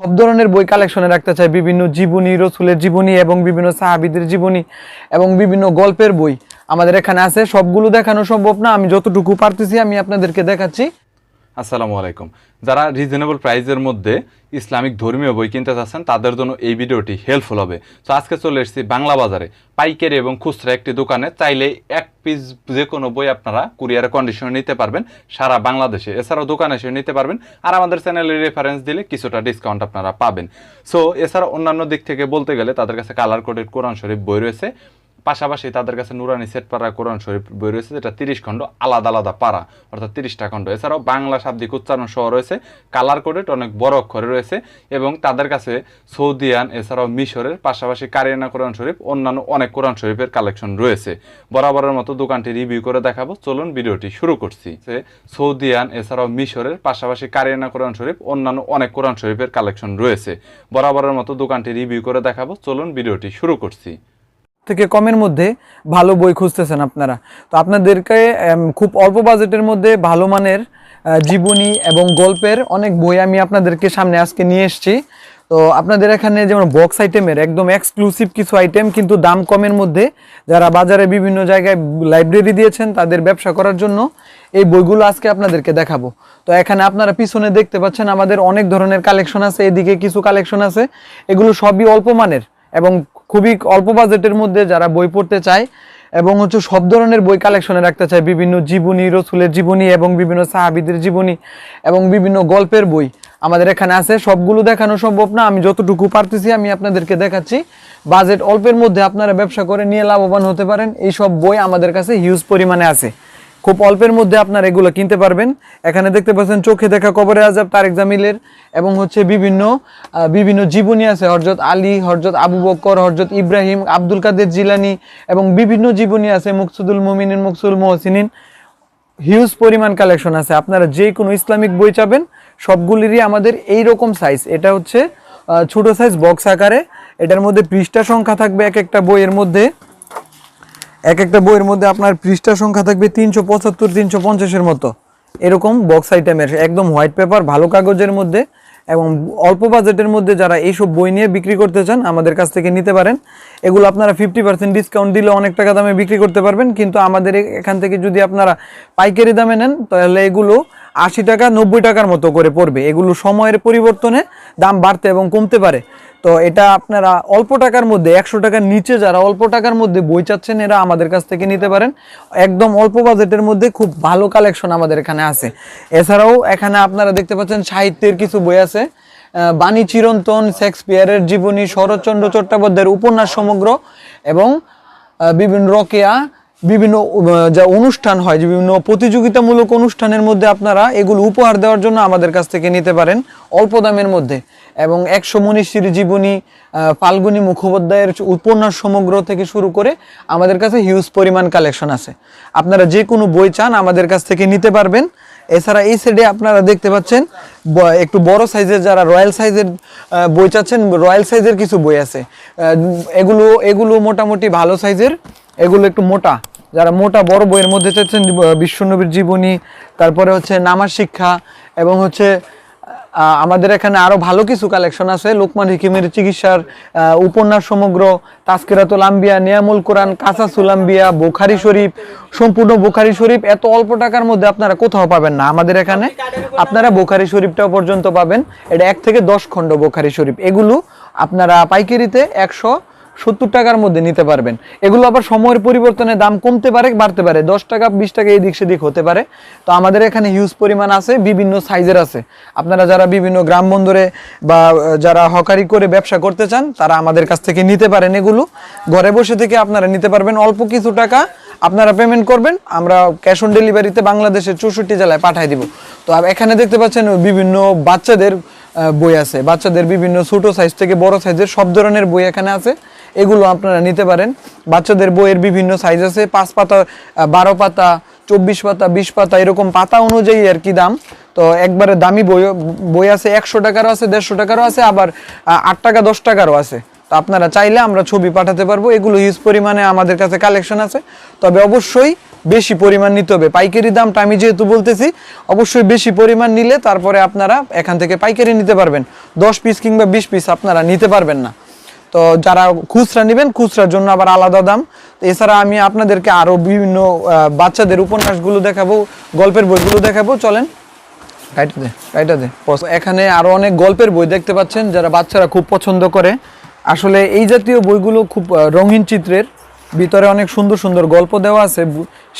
সব ধরনের বই কালেকশনে রাখতে চাই। বিভিন্ন জীবনী, রসুলের জীবনী এবং বিভিন্ন সাহাবিদের জীবনী এবং বিভিন্ন গল্পের বই। আমাদের এখানে আছে, সবগুলো দেখানো সম্ভব না। আমি যতটুকু পারতেছি আমি আপনাদেরকে দেখাচ্ছি। আসসালামু আলাইকুম। যারা রিজনেবল প্রাইসের মধ্যে ইসলামিক ধর্মীয় বই কিনতে চাচ্ছেন, তাদের জন্য এই ভিডিওটি হেল্পফুল হবে। তো আজকে চলে এসেছি বাংলা বাজারে। পাইকারি এবং খুচরা একটি দোকানে। চাইলে এক পিস যে কোনো বই আপনারা কুরিয়ারের কন্ডিশনে নিতে পারবেন। সারা বাংলাদেশে। এছাড়াও দোকানে এসে নিতে পারবেন। আর আমাদের চ্যানেলের রেফারেন্স দিলে কিছুটা ডিসকাউন্ট আপনারা পাবেন। সো এছাড়া অন্যান্য দিক থেকে বলতে গেলে তাদের কাছে কালার কোডেড কোরআন শরীফ বই রয়েছে। পাশাপাশি তাদের কাছে নুরানি সেট পাড়া কোরআন শরীফ বই রয়েছে, যেটা তিরিশ খণ্ড আলাদা আলাদা পাড়া, অর্থাৎ তিরিশটা খণ্ড। এছাড়াও বাংলা শাব্দিক উচ্চারণ সহ রয়েছে কালার কোডেড অনেক বড় অক্ষরে রয়েছে, এবং তাদের কাছে সৌদিয়ান, এছাড়াও মিশরের, পাশাপাশি কারিয়ানা কোরআন শরীফ, অন্যান্য অনেক কোরআন শরীফের কালেকশন রয়েছে। বরাবরের মতো দোকানটি রিভিউ করে দেখাবো। চলুন ভিডিওটি শুরু করছি। সৌদিয়ান, এছাড়াও মিশরের, পাশাপাশি কারিয়ানা কোরআন শরীফ, অন্যান্য অনেক কোরআন শরীফের কালেকশন রয়েছে। বরাবরের মতো দোকানটি রিভিউ করে দেখাবো। চলুন ভিডিওটি শুরু করছি। থেকে কমের মধ্যে ভালো বই খুঁজতেছেন আপনারা। তো আপনাদেরকে খুব অল্প বাজেটের মধ্যে ভালো মানের জীবনী এবং গল্পের অনেক বই আমি আপনাদেরকে সামনে আজকে নিয়ে এসেছি। তো আপনাদের এখানে যেমন বক্স আইটেমের একদম এক্সক্লুসিভ কিছু আইটেম, কিন্তু দাম কমের মধ্যে যারা বাজারে বিভিন্ন জায়গায় লাইব্রেরি দিয়েছেন, তাদের ব্যবসা করার জন্য এই বইগুলো আজকে আপনাদেরকে দেখাবো। তো এখানে আপনারা পিছনে দেখতে পাচ্ছেন আমাদের অনেক ধরনের কালেকশন আছে, এদিকে কিছু কালেকশন আছে, এগুলো সবই অল্প মানের এবং খুবই অল্প বাজেটের মধ্যে যারা বই পড়তে চায় এবং হচ্ছে সব ধরনের বই কালেকশনে রাখতে চায়, বিভিন্ন জীবনী, রসুলের জীবনী এবং বিভিন্ন সাহাবিদের জীবনী এবং বিভিন্ন গল্পের বই। আমাদের এখানে আছে, সবগুলো দেখানো সম্ভব না, আমি যতটুকু পারতেছি আমি আপনাদেরকে দেখাচ্ছি। বাজেট অল্পের মধ্যে আপনারা ব্যবসা করে নিয়ে লাভবান হতে পারেন এই সব বই আমাদের কাছে হিউজ পরিমাণে আছে। খুব অল্পের মধ্যে আপনারা এগুলো কিনতে পারবেন। এখানে দেখতে পাচ্ছেন, চোখে দেখা কবরে আজাব তারেক জামিলের এবং হচ্ছে বিভিন্ন বিভিন্ন জীবনী আছে। হরজত আলী হরজত আবু বক্কর হরজত ইব্রাহিম, আব্দুল কাদের জিলানি এবং বিভিন্ন জীবনী আছে, মুকসুদুল মুমিনিন, মুকসুল মোহসিনিন। হিউজ পরিমাণ কালেকশন আছে। আপনারা যে কোনো ইসলামিক বই চাবেন, সবগুলিরই আমাদের এই রকম সাইজ এটা হচ্ছে ছোট সাইজ বক্স আকারে। এটার মধ্যে পৃষ্ঠা সংখ্যা থাকবে এক একটা বইয়ের মধ্যে। এক একটা বইয়ের মধ্যে আপনার পৃষ্ঠা সংখ্যা থাকবে তিনশো পঁচাত্তর, তিনশো পঞ্চাশের মতো। এরকম বক্স আইটেমের একদম হোয়াইট পেপার ভালো কাগজের মধ্যে এবং অল্প বাজেটের মধ্যে যারা এইসব বই নিয়ে বিক্রি করতে চান, আমাদের কাছ থেকে নিতে পারেন। এগুলো আপনারা ফিফটি পার্সেন্ট ডিসকাউন্ট দিলে অনেক টাকা দামে বিক্রি করতে পারবেন, কিন্তু আমাদের এখান থেকে যদি আপনারা পাইকারি দামে নেন, তাহলে এগুলো আশি টাকা, নব্বই টাকার মতো করে পড়বে। এগুলো সময়ের পরিবর্তনে দাম বাড়তে এবং কমতে পারে। তো এটা আপনারা অল্প টাকার মধ্যে, একশো টাকার নিচে যারা অল্প টাকার মধ্যে বই চাচ্ছেন, এরা আমাদের কাছ থেকে নিতে পারেন। একদম অল্প বাজেটের মধ্যে খুব ভালো কালেকশন আমাদের এখানে আছে। এছাড়াও এখানে আপনারা দেখতে পাচ্ছেন সাহিত্যের কিছু বই আছে। বাণী চিরন্তন, শেক্সপিয়ারের জীবনী, শরৎচন্দ্র চট্টোপাধ্যায়ের উপন্যাস সমগ্র এবং বিভিন্ন রকেয়া বিভিন্ন যা অনুষ্ঠান হয়, যে বিভিন্ন প্রতিযোগিতামূলক অনুষ্ঠানের মধ্যে আপনারা এগুলো উপহার দেওয়ার জন্য আমাদের কাছ থেকে নিতে পারেন অল্প দামের মধ্যে। এবং একশো মনীষীর জীবনী ফাল্গুনী মুখোপাধ্যায়ের উপন্যাস সমগ্র থেকে শুরু করে আমাদের কাছে হিউজ পরিমাণ কালেকশন আছে। আপনারা যে কোনো বই চান আমাদের কাছ থেকে নিতে পারবেন। এছাড়া এই সাইডে আপনারা দেখতে পাচ্ছেন একটু বড় সাইজের যারা রয়্যাল সাইজের বই চাচ্ছেন রয়্যাল সাইজের কিছু বই আছে। এগুলো এগুলো মোটামুটি ভালো সাইজের এগুলো একটু মোটা। যারা মোটা বড় বইয়ের মধ্যে চাচ্ছেন বিশ্বনবীর জীবনী, তারপরে হচ্ছে নামাজ শিক্ষা, এবং হচ্ছে আমাদের এখানে আরও ভালো কিছু কালেকশন আছে, লোকমান হিকিমের চিকিৎসার উপন্যাস সমগ্র তাস্কিরাতুল আম্বিয়া, নিয়ামুল কোরআন, কাসাসুল আম্বিয়া, বোখারি শরীফ, সম্পূর্ণ বোখারি শরীফ, এত অল্প টাকার মধ্যে আপনারা কোথাও পাবেন না। আমাদের এখানে আপনারা বোখারি শরীফটাও পর্যন্ত পাবেন। এটা এক থেকে দশ খণ্ড বোখারি শরীফ। এগুলো আপনারা পাইকারিতে একশো সত্তর টাকার মধ্যে নিতে পারবেন। এগুলো আবার সময়ের পরিবর্তনে দাম কমতে পারে, বাড়তে পারে। দশ টাকা, বিশ টাকা এদিক সেদিক হতে পারে। তো আমাদের এখানে হিউজ পরিমাণ আছে, বিভিন্ন সাইজের আছে। আপনারা যারা বিভিন্ন গ্রাম বন্দরে বা যারা হকারি করে ব্যবসা করতে চান, তারা আমাদের কাছ থেকে নিতে পারেন এগুলো। ঘরে বসে থেকে আপনারা নিতে পারবেন অল্প কিছু টাকা। আপনারা পেমেন্ট করবেন, আমরা ক্যাশ অন ডেলিভারিতে বাংলাদেশের চৌষট্টি জেলায় পাঠিয়ে দিব। তো এখানে দেখতে পাচ্ছেন বিভিন্ন বাচ্চাদের বই আছে। বাচ্চাদের বিভিন্ন ছোট সাইজ থেকে বড় সাইজের সব ধরনের বই এখানে আছে। এগুলো আপনারা নিতে পারেন। বাচ্চাদের বইয়ের বিভিন্ন সাইজ আছে, পাঁচ পাতা বারো পাতা, চব্বিশ পাতা, বিশ পাতা, এরকম পাতা অনুযায়ী আর কি দাম। তো একবারে দামি বই বই আছে একশো টাকারও আছে, দেড়শো টাকারও আছে, আবার আট টাকা, দশ টাকারও আছে। তো আপনারা চাইলে আমরা ছবি পাঠাতে পারব। এগুলো হিউজ পরিমাণে আমাদের কাছে কালেকশন আছে। তবে অবশ্যই বেশি পরিমাণ নিতে হবে। পাইকারি দামটা আমি যেহেতু বলতেছি, অবশ্যই বেশি পরিমাণ নিলে তারপরে আপনারা এখান থেকে পাইকারি নিতে পারবেন। দশ পিস কিংবা বিশ পিস আপনারা নিতে পারবেন না। তো যারা খুচরা নেবেন খুচরার জন্য আবার আলাদা দাম। তো এছাড়া আমি আপনাদেরকে আরও বিভিন্ন বাচ্চাদের উপন্যাসগুলো দেখাবো গল্পের বইগুলো দেখাবো। চলেন। কাইটা দে কাইটা দে এখানে আরও অনেক গল্পের বই দেখতে পাচ্ছেন যারা বাচ্চারা খুব পছন্দ করে। আসলে এই জাতীয় বইগুলো খুব রঙিন চিত্রের। ভিতরে অনেক সুন্দর সুন্দর গল্প দেওয়া আছে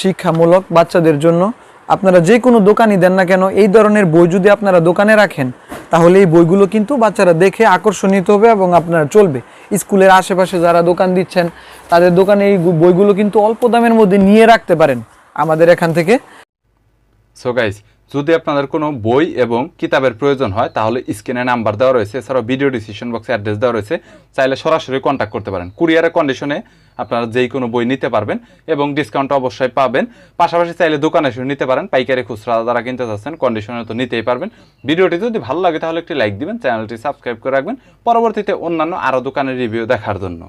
শিক্ষামূলক বাচ্চাদের জন্য। আপনারা যে কোনো দোকানই দেন না কেন, এই ধরনের বই যদি আপনারা দোকানে রাখেন, তাহলে এই বইগুলো কিন্তু বাচ্চারা দেখে আকর্ষণীয় হবে এবং আপনারা চলবে। স্কুলের আশেপাশে যারা দোকান দিচ্ছেন, তাদের দোকানে এই বইগুলো কিন্তু অল্প দামের মধ্যে নিয়ে রাখতে পারেন আমাদের এখান থেকে। সো গাইস যদি আপনাদের কোনো বই এবং কিতাবের প্রয়োজন হয়, তাহলে স্ক্রিনে নাম্বার দেওয়া রয়েছে। এছাড়াও ভিডিও ডিসিশন বক্সে অ্যাড্রেস দেওয়া রয়েছে। চাইলে সরাসরি কন্ট্যাক্ট করতে পারেন। কুরিয়ারের কন্ডিশনে আপনারা যেই কোনো বই নিতে পারবেন এবং ডিসকাউন্ট অবশ্যই পাবেন। পাশাপাশি চাইলে দোকানে এসে নিতে পারেন। পাইকারি খুচরা যারা কিনতে চাচ্ছেন কন্ডিশনে তো নিতেই পারবেন। ভিডিওটি যদি ভালো লাগে, তাহলে একটি লাইক দিবেন। চ্যানেলটি সাবস্ক্রাইব করে রাখবেন। পরবর্তীতে অন্যান্য আরও দোকানের রিভিউ দেখার জন্য।